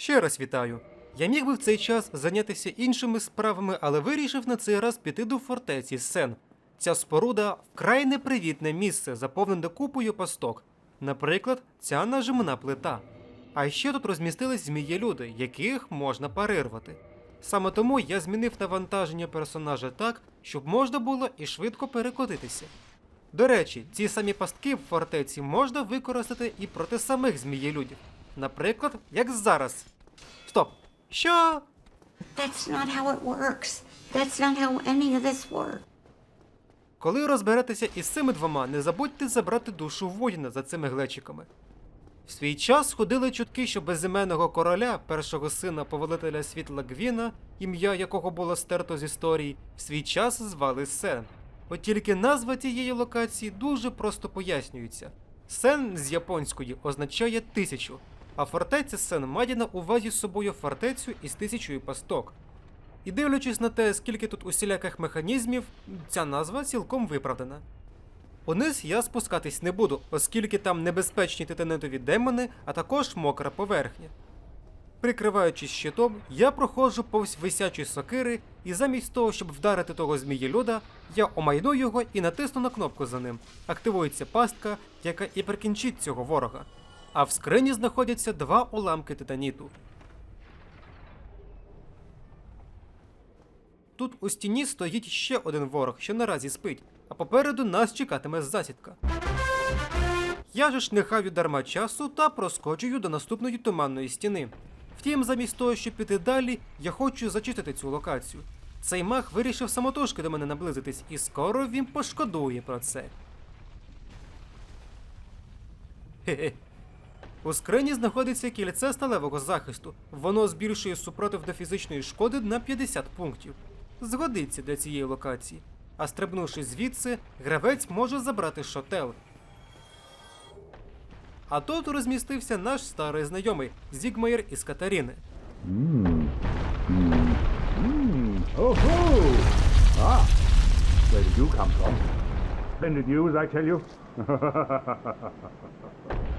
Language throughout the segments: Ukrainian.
Ще раз вітаю. Я міг би в цей час зайнятися іншими справами, але вирішив на цей раз піти до фортеці Сен. Ця споруда вкрай непривітне місце, заповнене купою пасток. Наприклад, ця нажимна плита. А ще тут розмістились змієлюди, яких можна парирувати. Саме тому я змінив навантаження персонажа так, щоб можна було і швидко перекотитися. До речі, ці самі пастки в фортеці можна використати і проти самих змієлюдів. Наприклад, як зараз. Стоп! Що? That's not how it works. That's not how any of this works. Коли розберетеся із цими двома, не забудьте забрати душу воїна за цими глечиками. В свій час ходили чутки, що безіменного короля, першого сина повелителя світла Гвіна, ім'я якого було стерто з історії, в свій час звали Сен. От тільки назва цієї локації дуже просто пояснюється. Сен з японської означає тисячу, а фортеця Сен має на увазі з собою фортецю із тисячою пасток. І дивлячись на те, скільки тут усіляких механізмів, ця назва цілком виправдана. Униз я спускатись не буду, оскільки там небезпечні титанитові демони, а також мокра поверхня. Прикриваючись щитом, я проходжу повз висячі сокири, і замість того, щоб вдарити того змієлюда, я омайну його і натисну на кнопку за ним. Активується пастка, яка і прикінчить цього ворога. А в скрині знаходяться два уламки титаніту. Тут у стіні стоїть ще один ворог, що наразі спить, а попереду нас чекатиме засідка. Я же ж не хаю дарма часу та проскочую до наступної туманної стіни. Втім, замість того, щоб піти далі, я хочу зачистити цю локацію. Цей маг вирішив самотужки до мене наблизитись, і скоро він пошкодує про це. Хе-хе. У скрині знаходиться кільце сталевого захисту. Воно збільшує супротив до фізичної шкоди на 50 пунктів. Згодиться для цієї локації. А стрибнувши звідси, гравець може забрати шотел. А тут розмістився наш старий знайомий Зігмаєр із Катаріни. Mm. Mm. Mm. Oh! Ah, where did.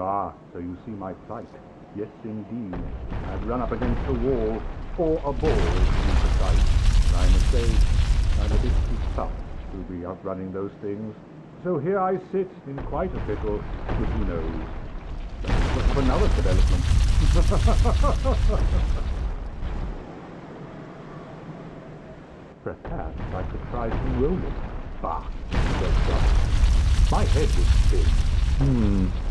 Ah, so you see my plight. Yes, indeed. I've run up against a wall, or a ball, to be precise. I must say, I'm a bit too tough to be outrunning those things. So here I sit in quite a pickle, but who knows? Have another development. Perhaps I could try to some rolling. Bah. My head is spin. Hmm.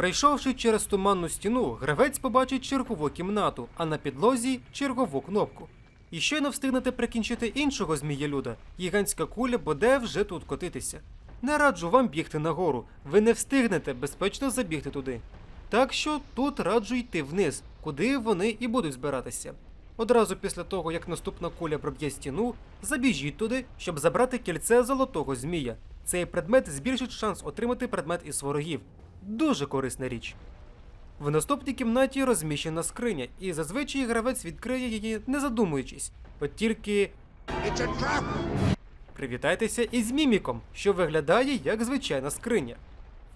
Прийшовши через туманну стіну, гравець побачить чергову кімнату, а на підлозі чергову кнопку. І щойно встигнете прикінчити іншого змієлюда, гігантська куля буде вже тут котитися. Не раджу вам бігти нагору, ви не встигнете безпечно забігти туди. Так що тут раджу йти вниз, куди вони і будуть збиратися. Одразу після того, як наступна куля проб'є стіну, забіжіть туди, щоб забрати кільце золотого змія. Цей предмет збільшить шанс отримати предмет із ворогів. Дуже корисна річ. В наступній кімнаті розміщена скриня, і зазвичай гравець відкриє її, не задумуючись. От тільки. Привітайтеся із міміком, що виглядає як звичайна скриня.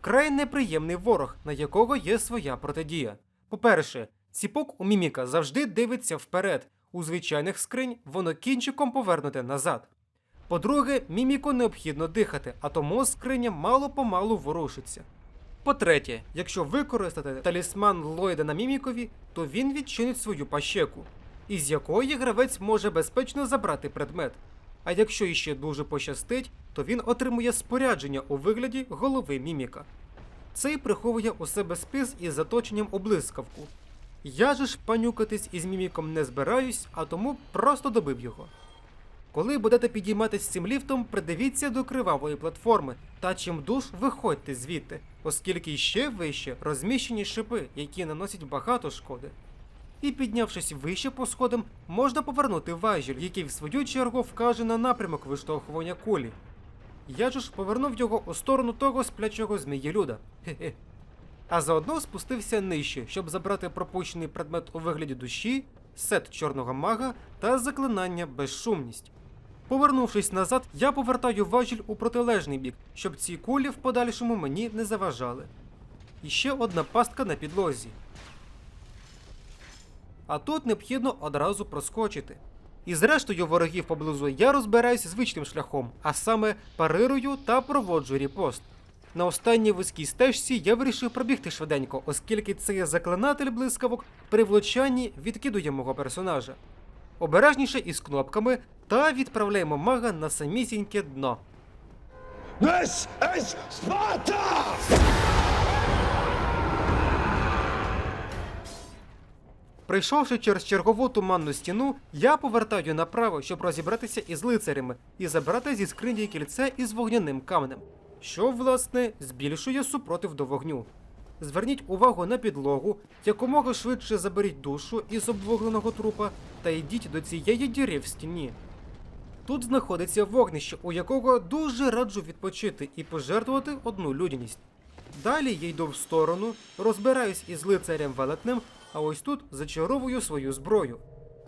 Вкрай неприємний ворог, на якого є своя протидія. По-перше, ціпок у міміка завжди дивиться вперед. У звичайних скринь воно кінчиком повернуте назад. По-друге, міміку необхідно дихати, а тому скриня мало-помалу ворушиться. По-третє, якщо використати талісман Ллойда на мімікові, то він відчинить свою пащеку, із якої гравець може безпечно забрати предмет. А якщо іще дуже пощастить, то він отримує спорядження у вигляді голови міміка. Цей приховує у себе спис із заточенням у блискавку. Я же ж панюкатись із міміком не збираюсь, а тому просто добив його. Коли будете підійматися цим ліфтом, придивіться до кривавої платформи та чим душ виходьте звідти, оскільки ще вище розміщені шипи, які наносять багато шкоди. І піднявшись вище по сходам, можна повернути важіль, який в свою чергу вкаже на напрямок виштовхування кулі. Я ж повернув його у сторону того сплячого змієлюда. Хе-хе. А заодно спустився нижче, щоб забрати пропущений предмет у вигляді душі, сет чорного мага та заклинання безшумність. Повернувшись назад, я повертаю важіль у протилежний бік, щоб ці кулі в подальшому мені не заважали. І ще одна пастка на підлозі. А тут необхідно одразу проскочити. І зрештою ворогів поблизу я розбираюсь звичним шляхом, а саме парирую та проводжу ріпост. На останній вузькій стежці я вирішив пробігти швиденько, оскільки цей заклинатель блискавок при влучанні відкидує мого персонажа. Обережніше із кнопками та відправляємо мага на самісіньке дно. This is Sparta! Прийшовши через чергову туманну стіну, я повертаю направо, щоб розібратися із лицарями і забрати зі скрині кільце із вогняним каменем, що, власне, збільшує супротив до вогню. Зверніть увагу на підлогу, якомога швидше заберіть душу із обвугленого трупа та йдіть до цієї діри в стіні. Тут знаходиться вогнище, у якого дуже раджу відпочити і пожертвувати одну людяність. Далі я йду в сторону, розбираюсь із лицарем велетнем, а ось тут зачаровую свою зброю.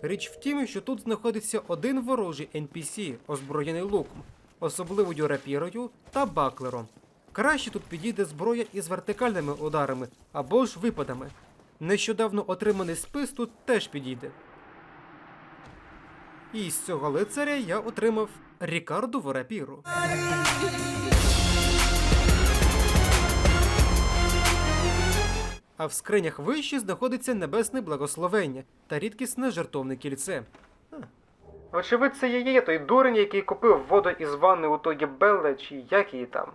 Річ в тім, що тут знаходиться один ворожий NPC, озброєний луком, особливою рапірою та баклером. Краще тут підійде зброя із вертикальними ударами або ж випадами. Нещодавно отриманий спис тут теж підійде. І з цього лицаря я отримав Рікардову рапіру. А в скринях вище знаходиться небесне благословення та рідкісне жертовне кільце. Вочевидь, це є той дурень, який купив воду із ванни у тогі Белла чи як її там.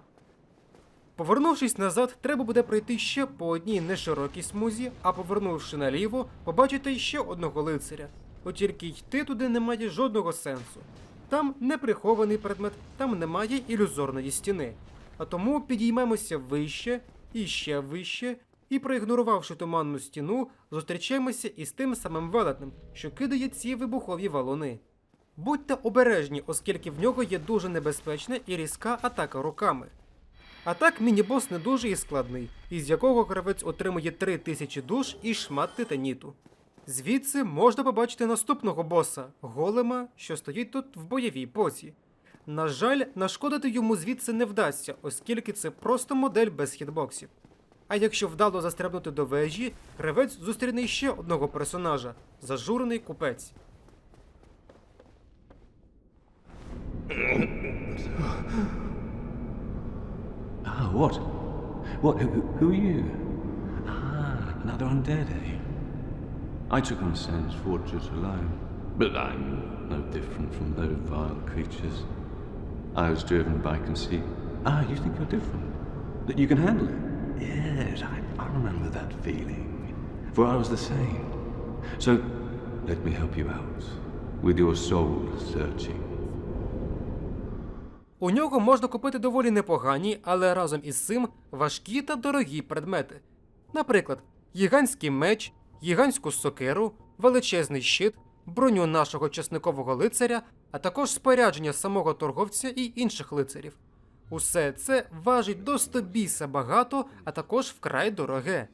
Повернувшись назад, треба буде пройти ще по одній неширокій смузі, а повернувши наліво, побачити ще одного лицаря. От тільки йти туди немає жодного сенсу. Там не прихований предмет, там немає ілюзорної стіни. А тому підіймемося вище і ще вище, і, проігнорувавши туманну стіну, зустрічаємося із тим самим велетнем, що кидає ці вибухові валуни. Будьте обережні, оскільки в нього є дуже небезпечна і різка атака руками. А так міні-бос не дуже і складний, із якого гравець отримує 3000 душ і шмат титаніту. Звідси можна побачити наступного боса голема, що стоїть тут в бойовій позі. На жаль, нашкодити йому звідси не вдасться, оскільки це просто модель без хітбоксів. А якщо вдало застрибнути до вежі, гравець зустріне ще одного персонажа зажурений купець. What? What? Who, who are you? Ah, another undead, eh? I took on Sans Fortress alone, but I'm no different from those vile creatures. I was driven by conceit. Ah, you think you're different? That you can handle it? Yes, I, I remember that feeling. For I was the same. So, let me help you out with your soul searching. У нього можна купити доволі непогані, але разом із цим важкі та дорогі предмети. Наприклад, гігантський меч, гігантську сокиру, величезний щит, броню нашого часникового лицаря, а також спорядження самого торговця і інших лицарів. Усе це важить до 100 біса багато, а також вкрай дороге.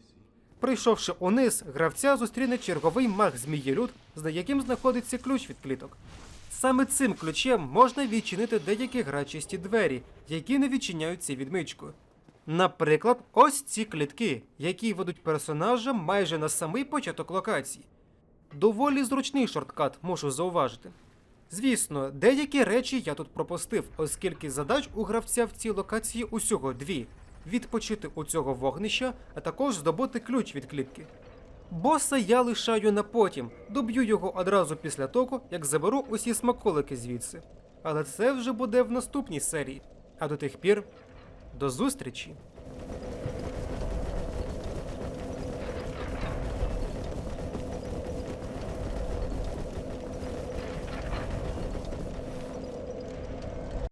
Прийшовши униз, гравця зустріне черговий маг змієлюд, за яким знаходиться ключ від кліток. Саме цим ключем можна відчинити деякі грачисті двері, які не відчиняються відмичкою. Наприклад, ось ці клітки, які ведуть персонажа майже на самий початок локації. Доволі зручний шорткат, мушу зауважити. Звісно, деякі речі я тут пропустив, оскільки задач у гравця в цій локації усього дві: відпочити у цього вогнища, а також здобути ключ від клітки. Боса я лишаю на потім, доб'ю його одразу після того, як заберу усі смаколики звідси. Але це вже буде в наступній серії. А до тих пір, до зустрічі!